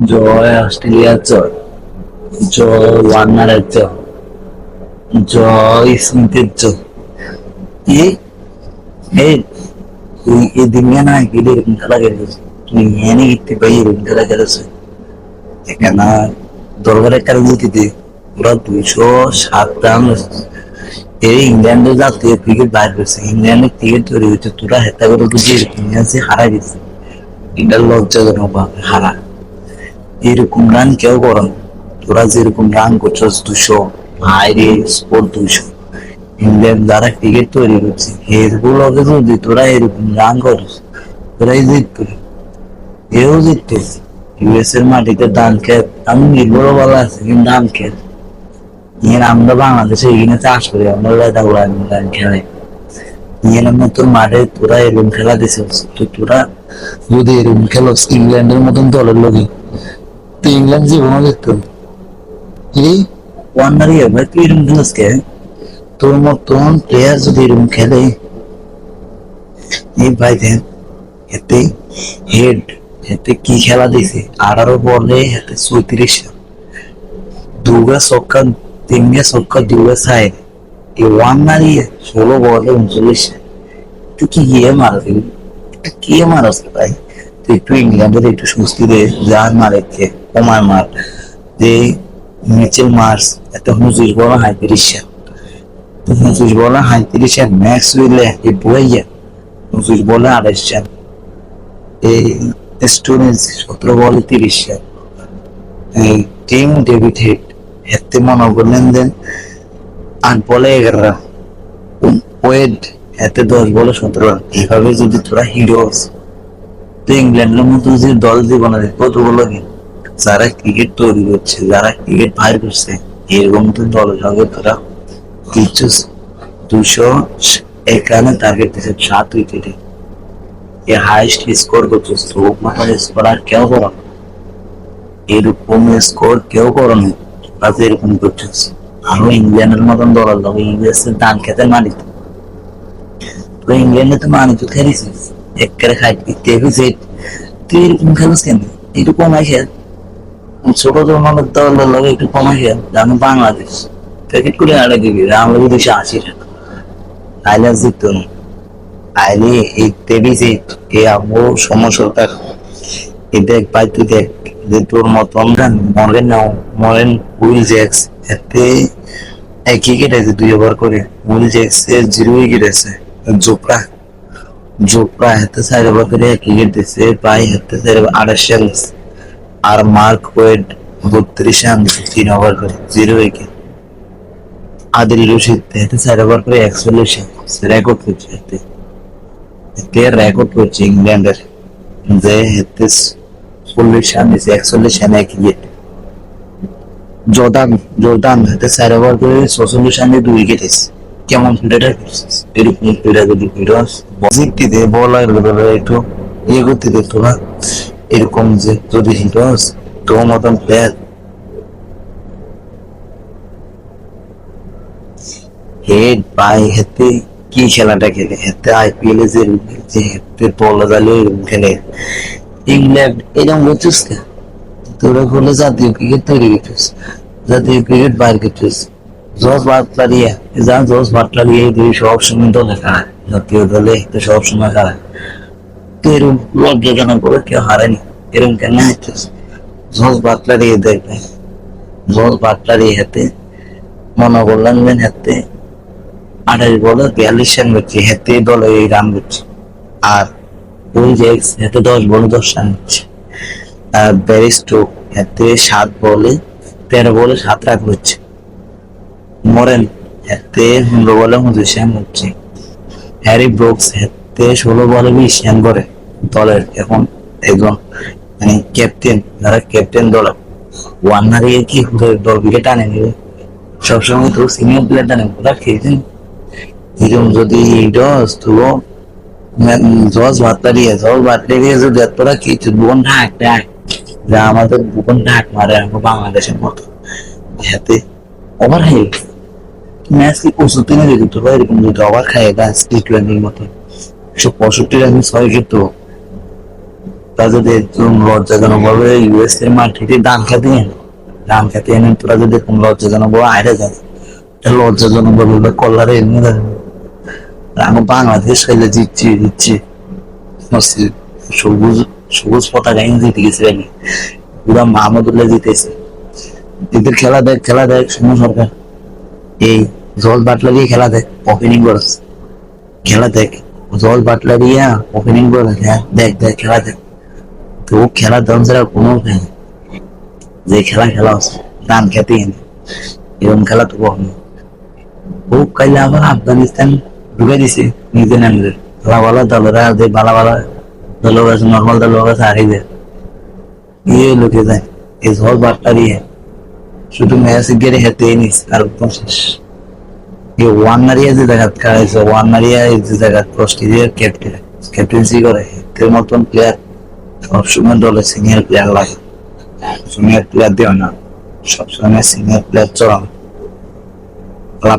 জয় অস্ট্রেলিয়ার জয় জয় ওয়ার্নারের জয় জয় স্মিথের জয়। এই এই এরকম খেলা খেলেছে এখানে দরবারের কারণ দিতে ওরা দুইশো সাত রান এই ইংল্যান্ডের জাতীয় ক্রিকেট বাইর করছে ইংল্যান্ডের ক্রিকেট তৈরি হচ্ছে তোরা হেতা করে বুঝিয়ে ইংল্যান্ড হারাই দিচ্ছে এটার লজ্জাজনক হারা। এরকম রান কেউ করো তোরা যেরকম রান করছস দুশো হাইরে স্কোর দুশো। ইংল্যান্ড যারা ক্রিকেট তৈরি করছে এগুলোকে যদি তোরা এরকম রান করিস, তোরাই জিততো এও জিততো ইউএস এর মাটিতে ধান খেত, আমি নির্ভরও বলা আছে কিন্তু ধান খেত। ইয়ে আমরা বাংলাদেশে এখানে চাষ করি, আমরা লেদা উড়াই খেলে। ইয়ে নামে তোর মাঠে তোরা এরকম খেলা দিছিস, তো তোরা যদি এরকম খেলোস, ইংল্যান্ডের মতন দলের লোকে তো ইংল্যান্ড জীবনও জিততো এই ওয়ান্ডার ইয়ে ভাই তুই এরকম খেলোস কে? তোর মতন প্লেয়ার যদি এরকম খেলে এই ভাই দেন এতে হেড এতে কি খেলা দিছে? আঠারো বলে এতে চৌত্রিশ দুগা ছক্কা তিনগা ছক্কা দুগা সাইড এই ওয়ান মারিয়ে ষোলো বলে উনচল্লিশ। তুই কি গিয়ে মারবি? তুই কি মারস ভাই? তুই একটু ইংল্যান্ডের একটু সুস্থি দে যার মারে কে। কমায় মার যে মিচেল মার্স এত হুঁচুস বলা হাই তিরিশা হুঁচুস বলা হাই তিরিশা ম্যাক্স উইলে এই হুঁচুস বলা আড়াইশ বলে ডেভিড হেড, এতে মনে করলেন দেন আট বলে এগারো ওয়েড, এতে দশ বলে সতেরো রান। এইভাবে যদি তোরা হিরোস, তো ইংল্যান্ডের মতো যে দল জীবনে কতগুলো কি যারা ক্রিকেট তৈরি করছে, যারা ক্রিকেট বাইর করছে, এরকম তো দলের সঙ্গে তোরা কিছু দুশো এখানে টার্গেট দিচ্ছে সাত উইকেটে এ। হাইস্ট স্কোর করছিস তো মাথার স্কোর আর কেউ করো। এরকম স্কোর কেউ করো না। তোরা এরকম করছে। আরও ইংল্যান্ডের মতন দলের লোক ইংলিশের দান খেতে মানিত। তো ইংল্যান্ডে তো মানিত খেলেছিস এক খাই টেবি সেট তুই এরকম খেলিস কেন? একটু কমাই খেল ছোট ধরনের দলের লোক একটু কমাই খেল আমি বাংলাদেশ। ক্রিকেট করে আড়ে দিবি? আমরা দেশে না তাইলে জিততো না। আইলে এই টেবি সেট এ সমস্যাটা এই দেখ তুই দেখ যে তোর মতন মরেন নাও মরেন উইল জ্যাক্স। এতে এক উইকেট আছে দুই ওভার করে। উইল জ্যাক্স এর জিরো উইকেট আছে। জোপড়া। জোপড়া হাতে চার ওভার করে এক উইকেট দিচ্ছে হাতে চার আড়াইশ আর মার্ক ওয়েড বত্রিশ দিচ্ছে তিন ওভার করে জিরো উইকেট আদিল রশিদ হাতে চার ওভার করে রেকর্ড করছে এতে। রেকর্ড করছে ইংল্যান্ডের। যে এক উইকেট চার ওভার করে, ছচল্লিশ দুই উইকেট আছে কেমন করছিস? এরকম যদি ফিরস জিততে দে বল একটু ইয়ে করতে দে তোরা এরকম যে যদি হিরস তোর মতন প্লেয়ার। হেড পাই হেতে কি খেলাটা খেলে? হেতে আইপিএল এ যে হেতে বল জালে খেলে। ইংল্যান্ড এরকম বুঝছিস না তোরা হলো জাতীয় ক্রিকেট তৈরি করছিস জাতীয় ক্রিকেট বাইর করছিস। জজ বাটলারিয়া যা জজ বাটলারিয়া এই দুই সব সময় দলে খায় জাতীয় দলে তো সব সময় খায় তো এরকম লজ্জাজনক করে? কেউ হারায়নি। এরকম কেন হচ্ছে? জজ বাটলারিয়া দেখবে। জজ বাটলারিয়া হাতে মনে করলেন যে হাতে আঠাশ বলে বিয়াল্লিশ রান করছে হাতে দলে এই রান করছে। আর উইল জ্যাক্স হাতে দশ বলে দশ রান করছে। আর ব্যারিস্টো হাতে সাত বলে, তেরো বলে সাত রান করছে। মরেন হাতে পনেরো বলে পঁচিশ রান হচ্ছে হ্যারি ব্রুকস হাতে ষোলো বলে বিশ রান করে দলের এখন একজন মানে ক্যাপ্টেন যারা ক্যাপ্টেন দল। ওয়ার্নার ইয়ে কি দল বিকে টানে নেবে সবসময় তো সিনিয়র প্লেয়ার টানে, ওরা খেয়েছেন এরকম যদি ডস তো জজ ভাতটারিয়ে জজ ভাতটারিয়ে যদি তোরা কিছু বোন ঢাক ঢাক। যা আমাদের বোন ঢাক মারে আমরা বাংলাদেশের মতো। হাতে ওভার হাই ম্যাচ কি পঁচাত্তর না যদি তোরা এরকম যদি ওভার খায় গাছ টি টোয়েন্টির মতো। একশো পঁয়ষট্টি রান ছয় তো তোরা যদি একদম লজ্জাজনক ভাবে ইউএস এর মাটিতে ধান খেতে এনে ধান খেতে এনে তোরা যদি এরকম লজ্জাজনক ভাবে আইরে যায় লজ্জাজনক ভাবে কল্লারে এনে দেয়। আমি বাংলাদেশ খেলে জিতছি জিতছি। সবুজ সবুজ পতাকা এনে জিতে গেছে আমি। পুরা মাহমুদুল্লাহ জিতেছে। এদের খেলা দেখ খেলা দেখ সময় সরকার। এই জল বাটলা দিয়ে খেলা দেখ ওপেনিং করেছে খেলা দেখ। জল বাটলা দিয়ে ওপেনিং করে দেখ দেখ খেলা দেখ। তো ও খেলা দাম ছাড়া কোনো উপায় যে খেলা খেলা আছে গান খেতে এরকম খেলা তো কখনো ও কাইলে আবার আফগানিস্তান ঢুকে দিছে নামদের ভালো ভালো দলেরা যে ভালো ভালো দলের কাছে নর্মাল দলের কাছে হারিয়ে দেয় ইয়ে লোকে যায়। এই ঝড় বাট্টা দিয়ে শুধু ম্যাচ গেড়ে হেঁটে নিস আর শেষ। এই ওয়ান যে জায়গা খেলাইছে ওয়ান মারিয়া এই যে জায়গা অস্ট্রেলিয়ার দিয়ে ক্যাপ্টেন ক্যাপ্টেন্সি করে। এর মতন প্লেয়ার সবসময় দলে সিনিয়র প্লেয়ার লাগে। সিনিয়র প্লেয়ার দিও না, সবসময় সিনিয়র প্লেয়ার চলাম আল্লাহ